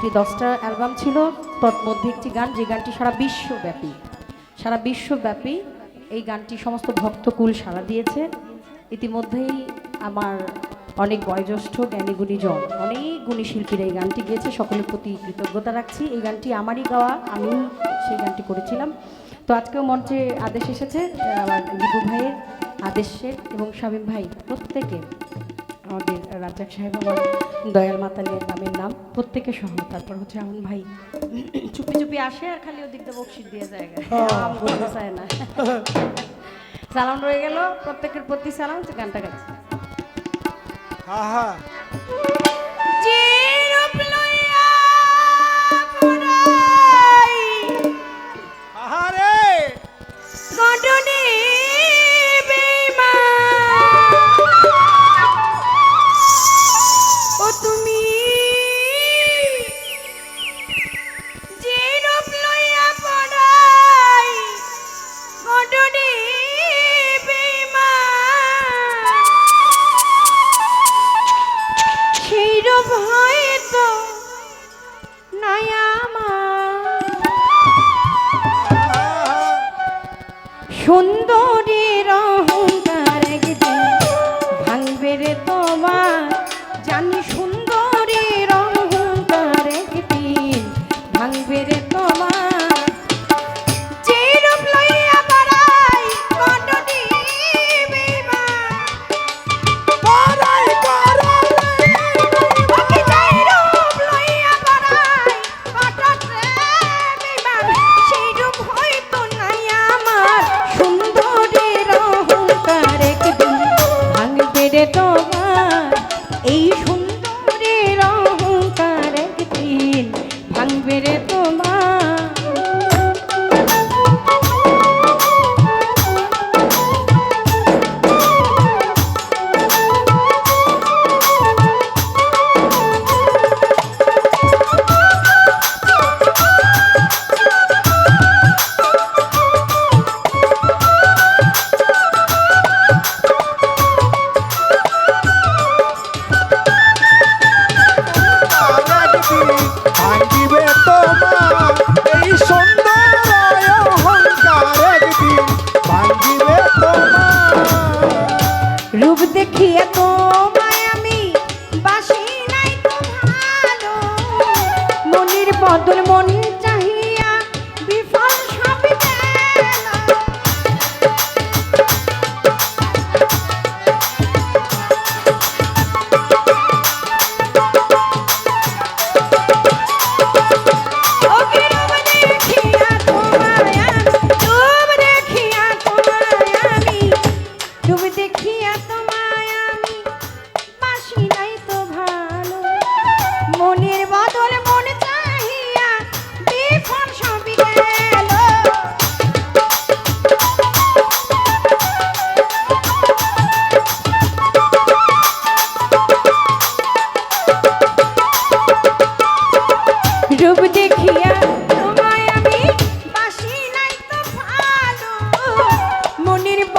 একটি দশটা অ্যালবাম ছিল, তৎমধ্যে একটি গান, যে গানটি সারা বিশ্বব্যাপী। সারা বিশ্বব্যাপী এই গানটি সমস্ত ভক্তকুল সাড়া দিয়েছে। ইতিমধ্যেই আমার অনেক বয়োজ্যেষ্ঠ জ্ঞানী গুণীজন, অনেক গুণী শিল্পীরা এই গানটি গেয়েছে, সকলের প্রতি কৃতজ্ঞতা রাখছি। এই গানটি আমারই গাওয়া, আমি সেই গানটি করেছিলাম। তো আজকেও মঞ্চে আদেশ এসেছে, আমার দীপু ভাইয়ের আদেশের এবং শামীম ভাই প্রত্যেকে আমাদের রাজ্জাক সাহেব আমার দয়াল মাতালের নামের নাম। প্রত্যেকের সহ তারপর হচ্ছে আমন ভাই চুপি চুপি আসে আর খালি ওদিক দিয়ে বকশিস দিয়ে যায়। বলতে চায় না। সালাম রয়ে গেল। প্রত্যেকের প্রতি সালাম। গানটা গাইছে। হ্যাঁ যে সুন্দরীর ভাঙবে রে এই বদল মন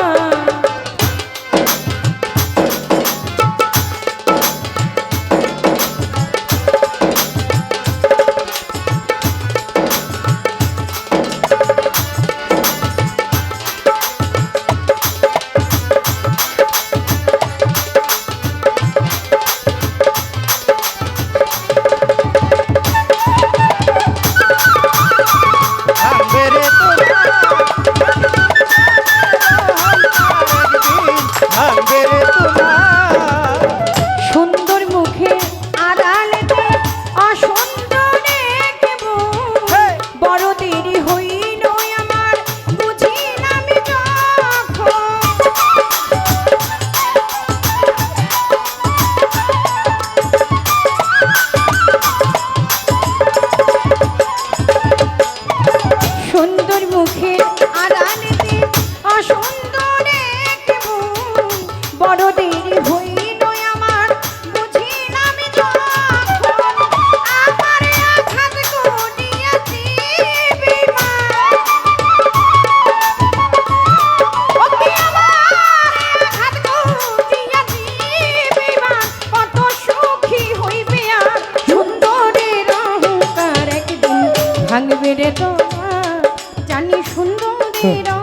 ভাঙবে ভাঙবে রে তোমার জানি সুন্দরের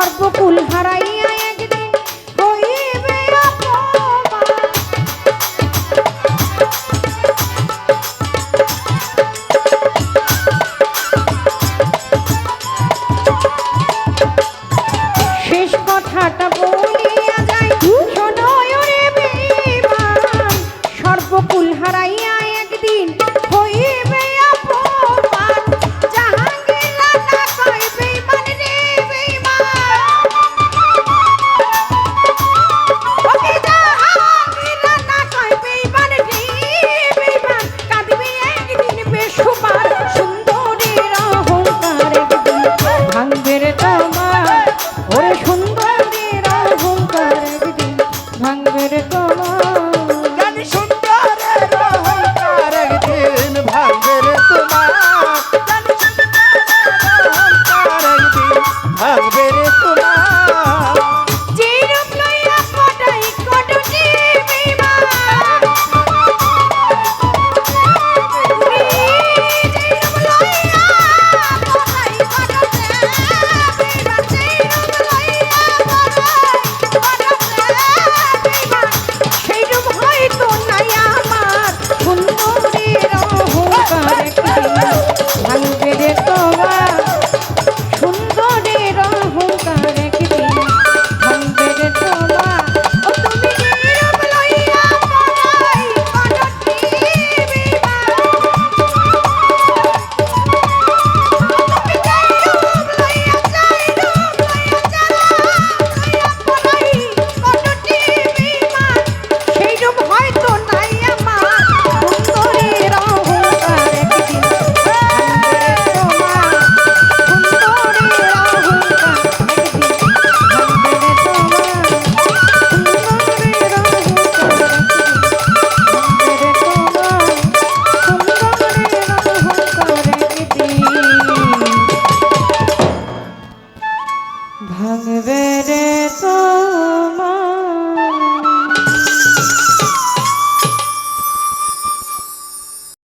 সর্বকুল হারাই